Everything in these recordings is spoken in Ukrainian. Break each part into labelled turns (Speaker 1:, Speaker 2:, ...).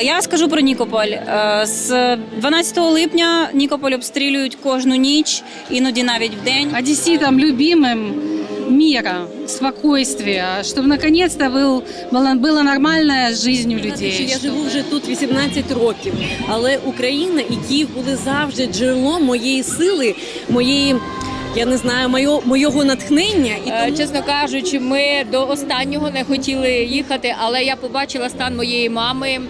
Speaker 1: Я скажу про Нікополь. Е, З 12 липня Нікополь обстрілюють кожну ніч, іноді навіть в день.
Speaker 2: одесситам любимым мира, спокойствия, чтобы наконец-то был, была, была нормальная жизнь у
Speaker 3: Знаєте,
Speaker 2: людей.
Speaker 3: що я
Speaker 2: чтобы-
Speaker 3: живу вже тут 18 років, але Україна і Київ були завжди джерелом моєї сили, моєї, я не знаю, моєго, моєго натхнення. І
Speaker 4: Е,
Speaker 3: тому
Speaker 4: Чесно кажучи, ми до останнього не хотіли їхати, але я побачила стан моєї мами,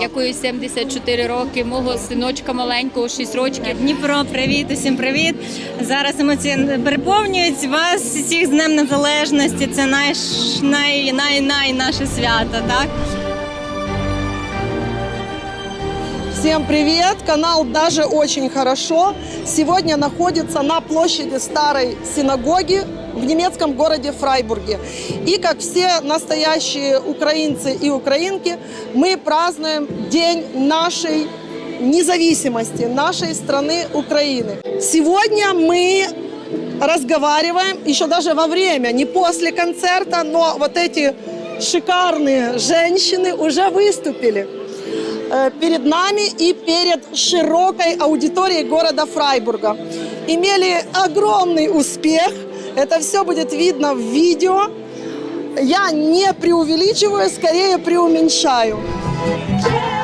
Speaker 4: якої 74 роки, мого синочка маленького, 6 років.
Speaker 1: Дніпро, привіт, усім привіт. Зараз емоції переповнюють вас всіх з Днем Незалежності. Це наш най, най, най наше свято, так?
Speaker 5: Всем привет! Канал «Даже очень хорошо» сегодня находится на площади Старой Синагоги в немецком городе Фрайбурге. И как все настоящие украинцы и украинки, мы празднуем День нашей независимости, нашей страны Украины. Сегодня мы разговариваем еще даже во время, не после концерта, но вот эти шикарные женщины уже выступили перед нами и перед широкой аудиторией города Фрайбурга. Имели огромный успех. Это все будет видно в видео. Я не преувеличиваю, скорее преуменьшаю.
Speaker 6: Червону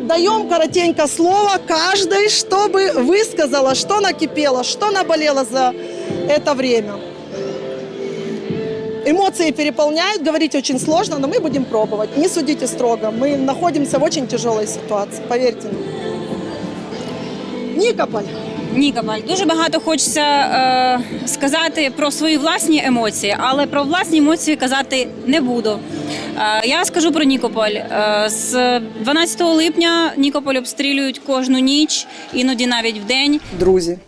Speaker 5: даем коротенько слово каждой, чтобы высказала, что накипело, что наболело за это время. Эмоции переполняют, говорить очень сложно, но мы будем пробовать. Не судите строго. Мы находимся в очень тяжелой ситуации, поверьте мне. Никополь.
Speaker 1: Нікополь. Дуже багато хочеться е, сказати про свої власні емоції, але про власні емоції казати не буду. Е, я скажу про Нікополь. Е, з 12 липня Нікополь обстрілюють кожну ніч, іноді навіть в день.
Speaker 5: Друзі,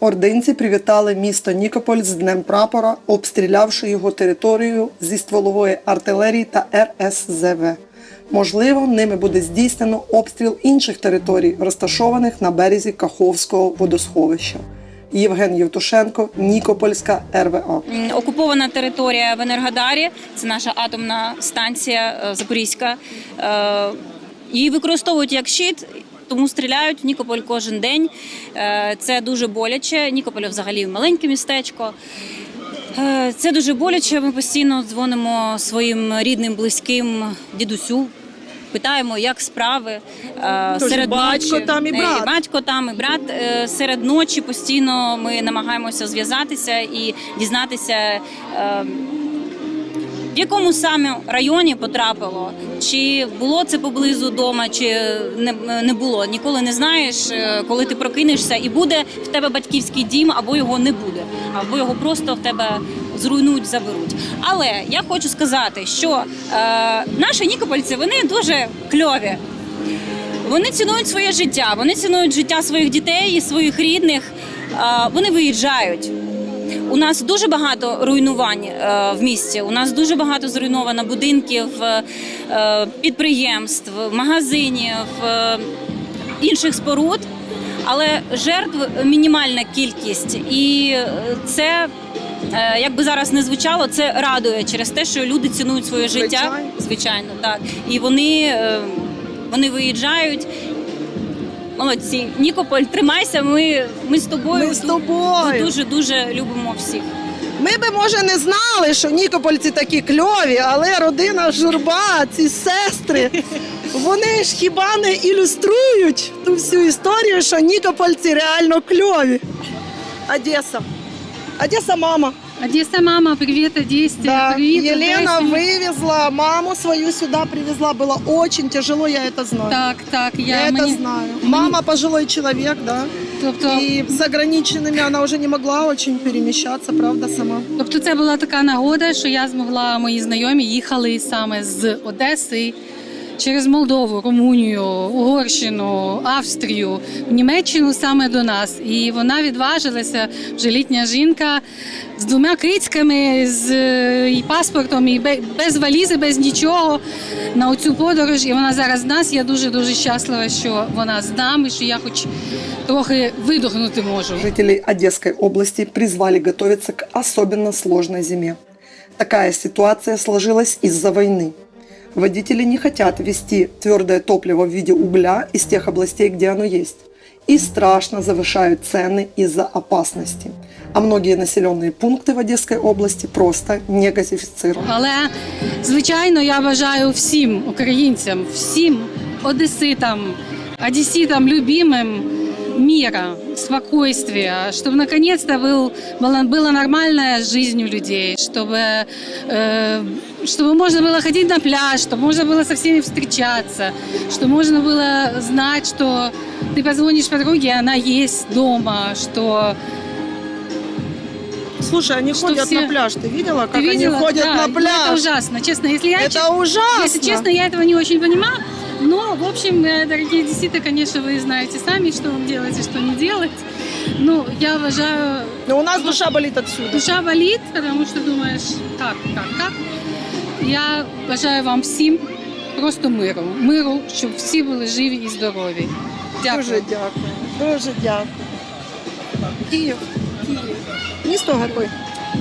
Speaker 5: ординці привітали місто Нікополь з Днем прапора, обстрілявши його територію зі стволової артилерії та РСЗВ. Можливо, ними буде здійснено обстріл інших територій, розташованих на березі Каховського водосховища. Євген Євтушенко, Нікопольська РВА.
Speaker 1: Окупована територія в Енергодарі, це наша атомна станція е, Запорізька. Е, Її використовують як щит. Тому стріляють в Нікополь кожен день. Е, Це дуже боляче. Нікополь взагалі маленьке містечко. Це дуже боляче. Ми постійно дзвонимо своїм рідним, близьким дідусю. Питаємо, як справи Е,
Speaker 5: Тож батько там і
Speaker 1: Е,
Speaker 5: брат.
Speaker 1: батько там і брат. Е, Серед ночі постійно ми намагаємося зв'язатися і дізнатися. В якому саме районі потрапило, чи було це поблизу дома, чи не, не було. Ніколи не знаєш, коли ти прокинешся, і буде в тебе батьківський дім, або його не буде, або його просто в тебе зруйнують, заберуть. Але я хочу сказати, що е, наші нікопольці вони дуже кльові. Вони цінують своє життя, вони цінують життя своїх дітей і своїх рідних. Е, Вони виїжджають. У нас дуже багато руйнувань е, в місті. У нас дуже багато зруйновано будинків, е, підприємств, магазинів, інших споруд. Але жертв мінімальна кількість, і це як би зараз не звучало, це радує через те, що люди цінують своє життя.
Speaker 5: Звичайно.
Speaker 1: Звичайно, так. І вони, е, вони виїжджають. Молодці, Нікополь, тримайся. Ми, ми з тобою.
Speaker 5: Ми з тобою.
Speaker 1: Дуже дуже любимо всіх.
Speaker 5: Ми би, може, не знали, що нікопольці такі кльові, але родина журба, ці сестри, вони ж хіба не ілюструють ту всю історію, що нікопольці реально кльові. Одеса. Одеса мама.
Speaker 2: Одесса, мама, привет, Одессе.
Speaker 5: Да.
Speaker 2: Привет,
Speaker 5: Елена
Speaker 2: Одессе.
Speaker 5: вывезла, маму свою сюда привезла. Было очень тяжело, я это знаю.
Speaker 2: Так, так, я,
Speaker 5: я это
Speaker 2: мені-
Speaker 5: знаю. Мама пожилой человек, да.
Speaker 2: Тобто,
Speaker 5: И с ограниченными она уже не могла очень перемещаться, правда, сама.
Speaker 2: тобто це була така нагода, що я змогла, мої знайомі їхали саме з Одеси, через Молдову, Румунію, Угорщину, Австрію, Німеччину саме до нас. І вона відважилася, вже літня жінка, з двома кицьками, з е, і паспортом, і бе- без валізи, без нічого на оцю подорож. І вона зараз з нас. Я дуже дуже щаслива, що вона з нами, що я хоч трохи видохнути можу.
Speaker 7: Жителей Одесской области призвали готовиться к особенно сложной зиме. Такая ситуация сложилась из-за войны. Водители не хотят вести твердое топливо в виде угля из тех областей, где оно есть. И страшно завышают цены из-за опасности. А многие населенные пункты в Одесской области просто не газифицированы.
Speaker 2: Але звичайно, я бажаю всім українцям, всім одеситам, одеситам, любимым мира, спокойствия, чтобы наконец-то был, была, нормальная жизнь у людей, чтобы, э, чтобы можно было ходить на пляж, чтобы можно было со всеми встречаться, чтобы можно было знать, что ты позвонишь подруге, она есть дома, что
Speaker 5: Слушай, они
Speaker 2: Что
Speaker 5: ходят
Speaker 2: все-
Speaker 5: на пляж. Ты видела, как
Speaker 2: ты видела?
Speaker 5: они ходят
Speaker 2: Да,
Speaker 5: на пляж?
Speaker 2: Это ужасно, честно. Если я
Speaker 5: Это ужасно.
Speaker 2: Если честно, я этого не очень понимаю. Но, в общем, э, дорогие деситы, конечно, вы знаете сами, что вам делать и что не делать. Ну, я уважаю,
Speaker 5: Но у нас душа болит отсюда.
Speaker 2: душа болит, потому что думаешь, как, как, как. Я бажаю вам всім просто миру. Миру, щоб всі були живі і здорові. Дякую.
Speaker 5: Дуже дякую. Дуже дякую. Київ. Київ. Місто герой.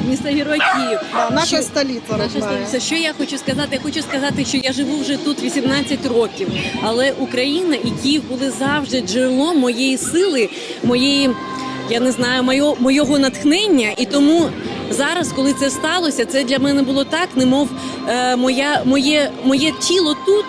Speaker 3: Місто Герой Київ.
Speaker 5: Да, наша столиця
Speaker 3: Наша столиця. Що я хочу сказати? Я хочу сказати, що я живу вже тут 18 років, але Україна і Київ були завжди джерелом моєї сили, моєї, я не знаю, моєго, моєго натхнення. І тому зараз, коли це сталося, це для мене було так, немов е, моя, моє, моє тіло тут,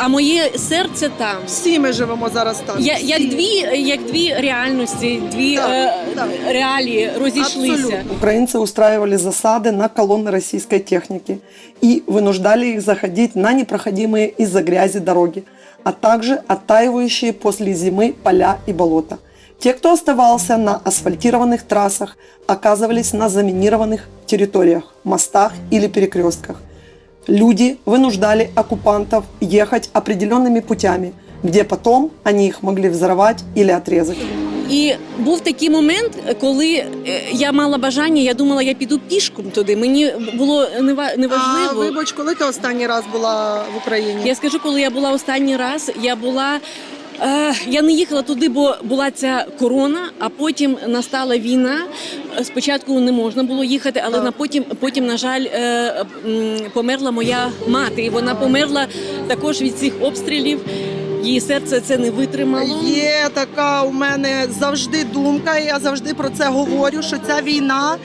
Speaker 3: а моє серце там.
Speaker 5: Всі ми живемо зараз там.
Speaker 3: Я,
Speaker 5: Всі.
Speaker 3: як дві, як дві реальності, дві
Speaker 5: Так,
Speaker 3: е,
Speaker 5: так.
Speaker 3: реалії розійшлися.
Speaker 5: Абсолютно.
Speaker 7: Украинцы устраивали засады на колонны российской техники и вынуждали их заходить на непроходимые из-за грязи дороги, а также оттаивающие после зимы поля и болота. Те, кто оставался на асфальтированных трассах, оказывались на заминированных территориях, мостах или перекрестках. Люди вынуждали оккупантов ехать определенными путями, где потом они их могли взорвать или отрезать.
Speaker 3: І був такий момент, коли е, я мала бажання, я думала, я піду пішком туди. Мені було нева-
Speaker 5: А,
Speaker 3: неважливо.
Speaker 5: вибач, коли ти останній раз була в Україні?
Speaker 3: Я скажу, коли я була останній раз, я була. Е, я не їхала туди, бо була ця корона, а потім настала війна. Спочатку не можна було їхати, але на потім, потім, на жаль, е, померла моя мати. І вона померла також від цих обстрілів. Її серце це не витримало.
Speaker 5: Є така у мене завжди думка, і я завжди про це говорю, що ця війна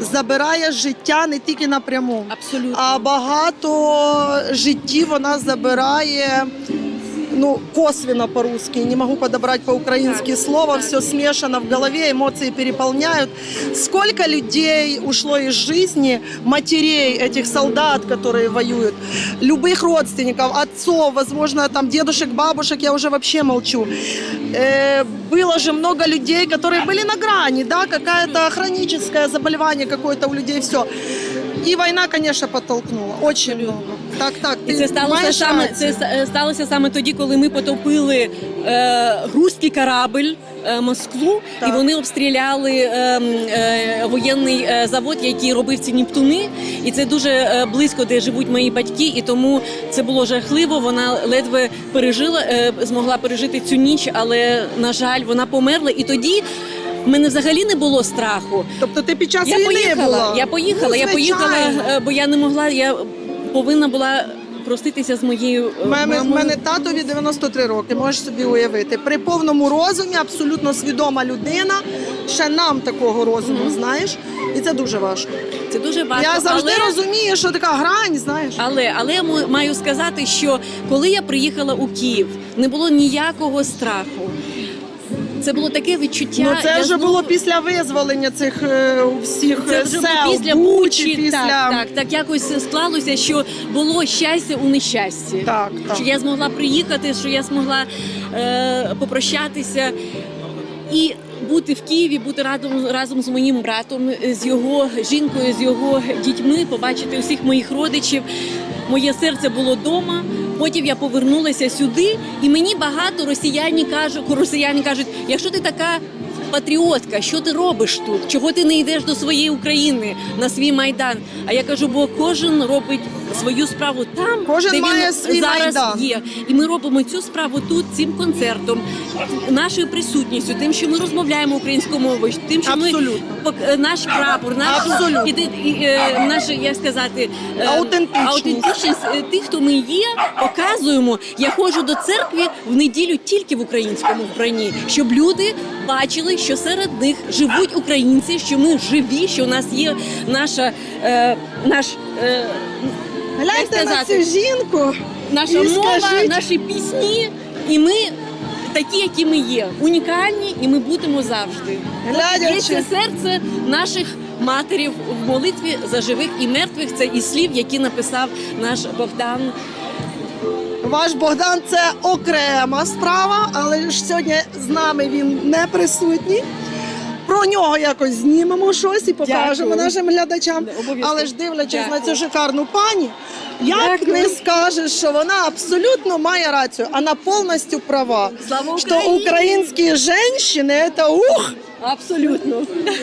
Speaker 5: забирає життя не тільки напряму,
Speaker 3: Абсолютно.
Speaker 5: а багато життів вона забирає. Ну, косвенно по-русски, не могу подобрать по-украински слово, все смешано в голове, эмоции переполняют. Сколько людей ушло из жизни, матерей этих солдат, которые воюют, любых родственников, отцов, возможно, там дедушек, бабушек, я уже вообще молчу. Э, было же много людей, которые были на грани, да, какое-то хроническое заболевание какое-то у людей, все. И война, конечно, подтолкнула. Очень много. Так, так.
Speaker 3: І це сталося саме це сталося саме тоді, коли ми потопили е, руський корабль. е, Москву
Speaker 5: Так.
Speaker 3: і вони обстріляли е, е, воєнний е, завод, який робив ці Нептуни. І це дуже е, близько, де живуть мої батьки. І тому це було жахливо. Вона ледве пережила, е, змогла пережити цю ніч, але на жаль, вона померла. І тоді в мене взагалі не було страху.
Speaker 5: Тобто ти під час
Speaker 3: Я
Speaker 5: війни
Speaker 3: поїхала,
Speaker 5: була?
Speaker 3: я поїхала,
Speaker 5: Ну,
Speaker 3: я поїхала, е, бо я не могла, я повинна була проститися з моєю е,
Speaker 5: У мене,
Speaker 3: мамою.
Speaker 5: мене татові 93 роки, можеш собі уявити. При повному розумі, абсолютно свідома людина. Ще нам такого розуму, знаєш, і це дуже важко.
Speaker 3: Це дуже важко.
Speaker 5: Я завжди
Speaker 3: але,
Speaker 5: розумію, що така грань, знаєш.
Speaker 3: але, але я маю сказати, що коли я приїхала у Київ, не було ніякого страху. Це було таке відчуття.
Speaker 5: Ну це
Speaker 3: я
Speaker 5: вже
Speaker 3: знову-
Speaker 5: було після визволення цих е, всіх
Speaker 3: Це
Speaker 5: е,
Speaker 3: вже
Speaker 5: сел,
Speaker 3: було після
Speaker 5: Бучі,
Speaker 3: Бучі,
Speaker 5: після
Speaker 3: так, так, так якось склалося, що було щастя у нещасті.
Speaker 5: так, так.
Speaker 3: Що я змогла приїхати, що я змогла е, попрощатися і бути в Києві, бути разом, разом з моїм братом, з його жінкою, з його дітьми, побачити усіх моїх родичів. Моє серце було вдома, Потім я повернулася сюди, і мені багато росіяни кажуть, росіяни кажуть, якщо ти така. Патріотка, що ти робиш тут? Чого ти не йдеш до своєї України на свій майдан? А я кажу, бо кожен робить свою справу там,
Speaker 5: Кожен
Speaker 3: де він
Speaker 5: свій
Speaker 3: зараз
Speaker 5: Майдан.
Speaker 3: є. І ми робимо цю справу тут цим концертом, нашою присутністю, тим, що ми розмовляємо українською мовою, тим, що
Speaker 5: Абсолютно.
Speaker 3: ми пок- е, наш прапор, наш
Speaker 5: Абсолютно.
Speaker 3: і, і, і, е, як сказати, е,
Speaker 5: Аутентичність.
Speaker 3: аутентичність е, тих, хто ми є, показуємо. Я ходжу до церкви в неділю тільки в українському вбранні, щоб люди бачили, що серед них живуть українці, що ми живі, що у нас є наша е, наш. Е,
Speaker 5: Гляньте на цю жінку.
Speaker 3: наша
Speaker 5: І
Speaker 3: мова,
Speaker 5: скажіть-
Speaker 3: наші пісні, і ми такі, які ми є, унікальні, і ми будемо завжди.
Speaker 5: Глядячи.
Speaker 3: це серце наших матерів в молитві за живих і мертвих. Це і слів, які написав наш Богдан.
Speaker 5: Ваш Богдан це окрема справа, але ж сьогодні з нами він не присутній. Про нього якось знімемо щось і покажемо
Speaker 3: Дякую.
Speaker 5: нашим глядачам.
Speaker 3: Обов'язково.
Speaker 5: Але ж дивлячись на цю шикарну пані, як
Speaker 3: Дякую.
Speaker 5: не скажеш, що вона абсолютно має рацію, вона повністю права.
Speaker 3: Слава
Speaker 5: Що
Speaker 3: Україні!
Speaker 5: українські жінки це ух!
Speaker 3: Абсолютно.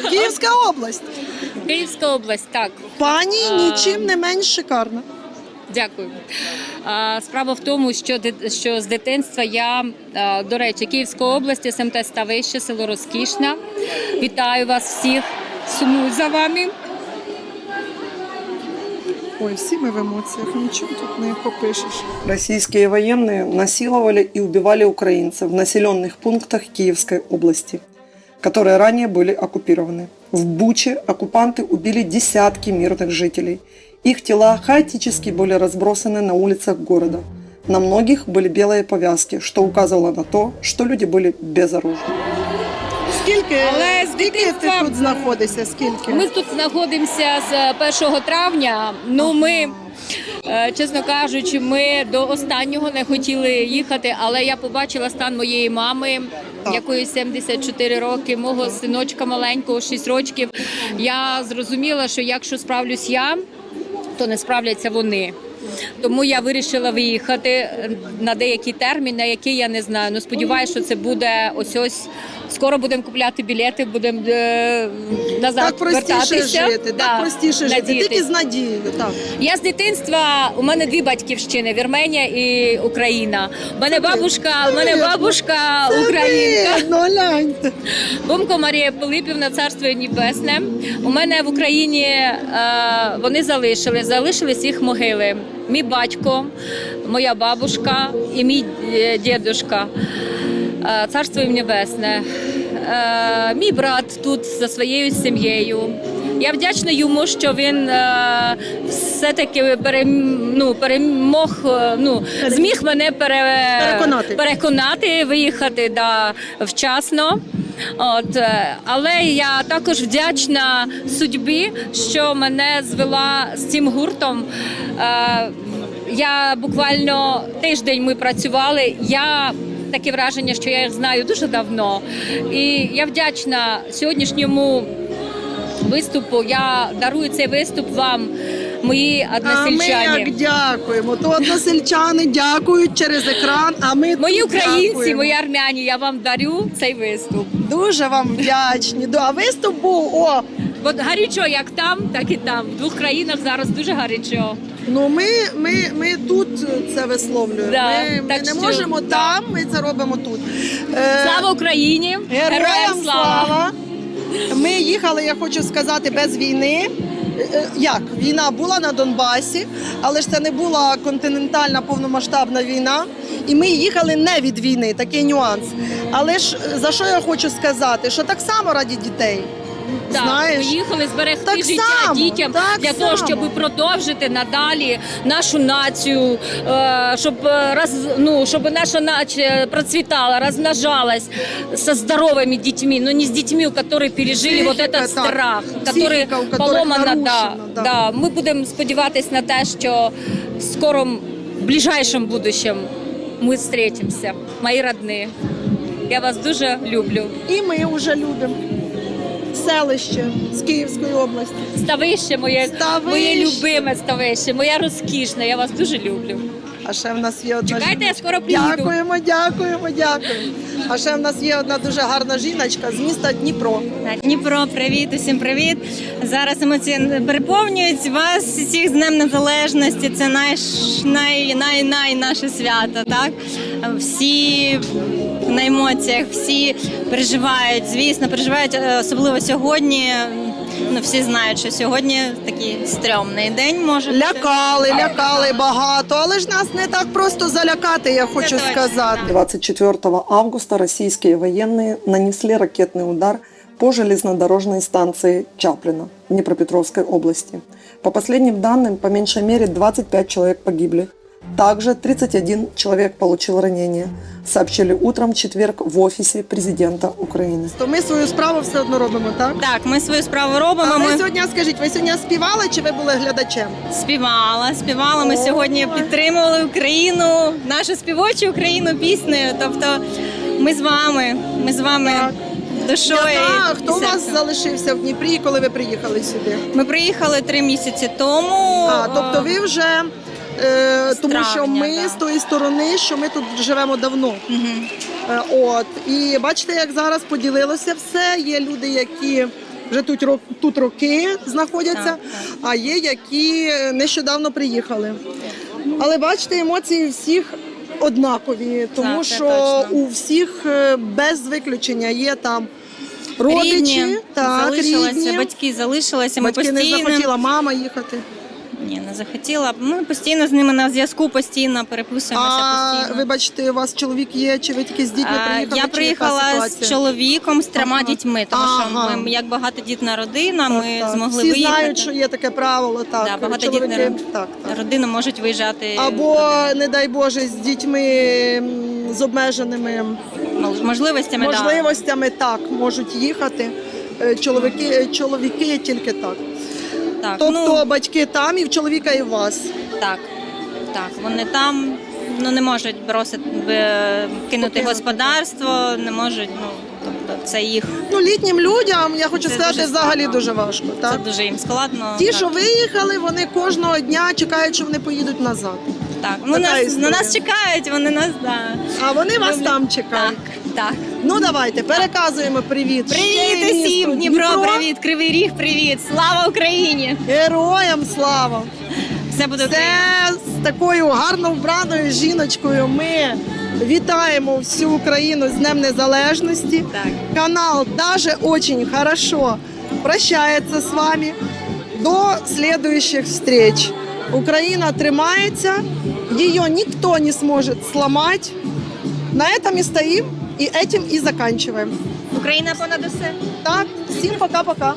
Speaker 5: Київська область.
Speaker 4: Київська область, так.
Speaker 5: Пані нічим не менш шикарна.
Speaker 4: Дякую. А, Справа в тому, що ди- що з дитинства я а, до речі, Київська область, СМТ Ставище, село Розкішна. Вітаю вас всіх. Сумую за вами.
Speaker 5: Ой, всі ми в емоціях, нічого тут не попишеш.
Speaker 7: Российские военные насиловали и убивали украинцев в населенных пунктах Киевской области, которые ранее были оккупированы. В Буче оккупанты убили десятки мирных жителей. Их тела хаотически были разбросаны на улицах города. На многих были белые повязки, что указывало на то, что люди были безоружны.
Speaker 5: Скільки,
Speaker 4: Але з
Speaker 5: скільки ти
Speaker 4: дитинства-
Speaker 5: тут знаходишся? Скільки?
Speaker 4: Ми тут знаходимося з 1 травня. Ну ми. е, Чесно кажучи, ми до останнього не хотіли їхати, але я побачила стан моєї мами,
Speaker 5: Так.
Speaker 4: якої 74 роки, мого синочка маленького, 6 років. Я зрозуміла, що якщо справлюсь я, то не справляться вони. Тому я вирішила виїхати е, на деякий термін, на який я не знаю. Ну сподіваюся, що це буде ось ось. Скоро будемо купляти білети, будемо е, назад
Speaker 5: так простіше
Speaker 4: вертатися.
Speaker 5: жити,
Speaker 4: Да,
Speaker 5: так простіше жити.
Speaker 4: надіятись.
Speaker 5: Тільки з надією. Так.
Speaker 4: Я з дитинства у мене дві батьківщини Вірменія і Україна. У мене бабушка, у мене бабушка
Speaker 5: Це
Speaker 4: українка.
Speaker 5: видно, гляньте.
Speaker 4: Бумко Марія Пилипівна, царство небесне. У мене в Україні е, вони залишили, залишились їх могили. Мій батько, моя бабушка і мій е, дідушка. Е, царство їм небесне. Е, мій брат тут за своєю сім'єю. Я вдячна йому, що він е, все-таки перем, ну, перемог, ну, зміг мене пере,
Speaker 5: Переконати.
Speaker 4: переконати виїхати да, вчасно. От, е, але я також вдячна судьбі, що мене звела з цим гуртом. Е, я буквально тиждень ми працювали. Я таке враження, що я їх знаю дуже давно. І я вдячна сьогоднішньому виступу. Я дарую цей виступ вам, мої
Speaker 5: А ми як дякуємо. То односельчани дякують через екран, а ми
Speaker 4: Мої
Speaker 5: тут
Speaker 4: українці,
Speaker 5: дякуємо.
Speaker 4: мої армяні, я вам дарю цей виступ.
Speaker 5: Дуже вам вдячні. А виступ був о.
Speaker 4: Бо гарячо як там, так і там. В двох країнах зараз дуже гарячо.
Speaker 5: Ну ми, ми, ми тут це висловлюємо.
Speaker 4: Да,
Speaker 5: ми ми не
Speaker 4: що,
Speaker 5: можемо
Speaker 4: да.
Speaker 5: там, ми це робимо тут. Е,
Speaker 4: Слава Україні!
Speaker 5: Героям слава! Ми їхали, я хочу сказати, без війни. Е, Як війна була на Донбасі, але ж це не була континентальна повномасштабна війна. І ми їхали не від війни, такий нюанс. Але ж е, за що я хочу сказати? Що так само раді дітей.
Speaker 4: Так,
Speaker 5: Знаєш,
Speaker 4: ми їхали зберегти
Speaker 5: так
Speaker 4: життя
Speaker 5: само,
Speaker 4: дітям
Speaker 5: так
Speaker 4: для того,
Speaker 5: само.
Speaker 4: щоб продовжити надалі нашу націю, е, щоб е, роз, ну, щоб наша нація процвітала, розмножалась со здоровыми детьми, но не с детьми, которые пережили вот
Speaker 5: Психіка,
Speaker 4: этот
Speaker 5: так.
Speaker 4: страх,
Speaker 5: Психіка,
Speaker 4: который
Speaker 5: у которых
Speaker 4: поломана. Да,
Speaker 5: нарушена, да.
Speaker 4: да. Ми будемо сподіватись на те, що в скором, ближайшем будущем ми встретимся, мої родні. Я вас дуже люблю.
Speaker 5: І ми вже любимо селище з Київської області.
Speaker 4: Ставище моє,
Speaker 5: Ставище.
Speaker 4: моє любиме ставище, моя розкішна. Я вас дуже люблю.
Speaker 5: А ще в нас є одна
Speaker 1: Чекайте, я скоро приїду.
Speaker 5: Дякуємо, дякуємо, дякуємо. А ще в нас є одна дуже гарна жіночка з міста Дніпро.
Speaker 8: Дніпро, привіт, усім привіт. Зараз емоції переповнюють вас всіх з Днем Незалежності. Це наш най, най, най наше свято. Так всі на емоціях, всі переживають. Звісно, переживають е, особливо сьогодні. Ну всі знають, що сьогодні такий стрьомний день може бути.
Speaker 5: Лякали, лякали багато, але ж нас не так просто залякати, я хочу
Speaker 8: точно,
Speaker 5: сказати.
Speaker 7: 24 августа российские военные нанесли ракетный удар по железнодорожной станции Чаплина Днепропетровской области. По последним данным, по меньшей мере 25 человек погибли. Также 31 человек получил ранения, сообщили утром в четверг в офисе президента Украины.
Speaker 5: То ми свою справу все одно робимо, так?
Speaker 8: Так, ми свою справу робимо.
Speaker 5: А ви
Speaker 8: Ми
Speaker 5: сьогодні скажіть, ви сьогодні співали чи ви були глядачем?
Speaker 8: співала, співала. Ми сьогодні підтримували Україну, нашу співочу Україну піснею. Тобто, ми з вами, ми з вами
Speaker 5: Так.
Speaker 8: душою.
Speaker 5: А хто у вас залишився в Дніпрі, коли ви приїхали сюди?
Speaker 8: Ми приїхали три місяці тому.
Speaker 5: А, тобто ви вже. Е, тому що ми
Speaker 8: да.
Speaker 5: з тої сторони, що ми тут живемо давно.
Speaker 8: Мгм.
Speaker 5: Е, От і бачите, як зараз поділилося все. Є люди, які вже тут рок тут роки знаходяться,
Speaker 8: Так,
Speaker 5: а є які нещодавно приїхали. Але бачите, емоції всіх однакові, тому
Speaker 8: це
Speaker 5: що у всіх е, без виключення є там родичі,
Speaker 8: Рідні
Speaker 5: так,
Speaker 8: залишилися,
Speaker 5: рідні.
Speaker 8: батьки залишилися. Ми
Speaker 5: Батьки не захотіла мама їхати.
Speaker 8: Ні, не захотіла. Ми постійно з ними на зв'язку, постійно переписуємося.
Speaker 5: А
Speaker 8: постійно.
Speaker 5: вибачте, у вас чоловік є, чи ви тільки з дітьми
Speaker 8: А,
Speaker 5: приїхали?
Speaker 8: Я
Speaker 5: чи яка
Speaker 8: приїхала з чоловіком, з трьома
Speaker 5: Ага.
Speaker 8: дітьми, тому
Speaker 5: Ага.
Speaker 8: що ми як багатодітна родина, ми
Speaker 5: Так,
Speaker 8: змогли
Speaker 5: Всі
Speaker 8: виїхати.
Speaker 5: знають, що є таке правило, так.
Speaker 8: Да, багатодітна
Speaker 5: чоловіки,
Speaker 8: род-
Speaker 5: так, так.
Speaker 8: Родини можуть виїжджати
Speaker 5: Або, не дай Боже, з дітьми м, з обмеженими
Speaker 8: мол- можливостями. да.
Speaker 5: можливостями так можуть їхати. Е, Чоловіки, е, чоловіки тільки так.
Speaker 8: Так,
Speaker 5: Тобто
Speaker 8: ну,
Speaker 5: батьки там і в чоловіка, і в вас.
Speaker 8: так, так, вони там ну, не можуть бросити, е, кинути
Speaker 5: Покинути.
Speaker 8: господарство, не можуть, ну, тобто це їх,
Speaker 5: Ну, літнім людям, я хочу
Speaker 8: Це
Speaker 5: сказати,
Speaker 8: дуже
Speaker 5: взагалі
Speaker 8: складно.
Speaker 5: дуже важко.
Speaker 8: це дуже їм складно.
Speaker 5: Ті,
Speaker 8: так,
Speaker 5: що виїхали, вони кожного дня чекають, що вони поїдуть назад.
Speaker 8: так. Ну,
Speaker 5: така
Speaker 8: нас,
Speaker 5: історія.
Speaker 8: на нас чекають, вони нас, да.
Speaker 5: А вони вас там чекають.
Speaker 8: Так, так.
Speaker 5: Ну давайте переказуємо привіт. Ще
Speaker 8: Привіт усім!
Speaker 5: місту
Speaker 8: Дніпро, привіт! Кривий Ріг, привіт! Слава Україні!
Speaker 5: Героям слава!
Speaker 8: Все буде
Speaker 5: Це
Speaker 8: Україна!
Speaker 5: з такою гарно вбраною жіночкою. Ми вітаємо всю Україну з Днем Незалежності.
Speaker 8: Так.
Speaker 5: Канал даже очень хорошо прощается с вами. До следующих встреч. Украина тримается, ее никто не сможет сломать. На этом и стоим, и этим и заканчиваем.
Speaker 8: Україна понад усе!
Speaker 5: Так, всім пока-пока.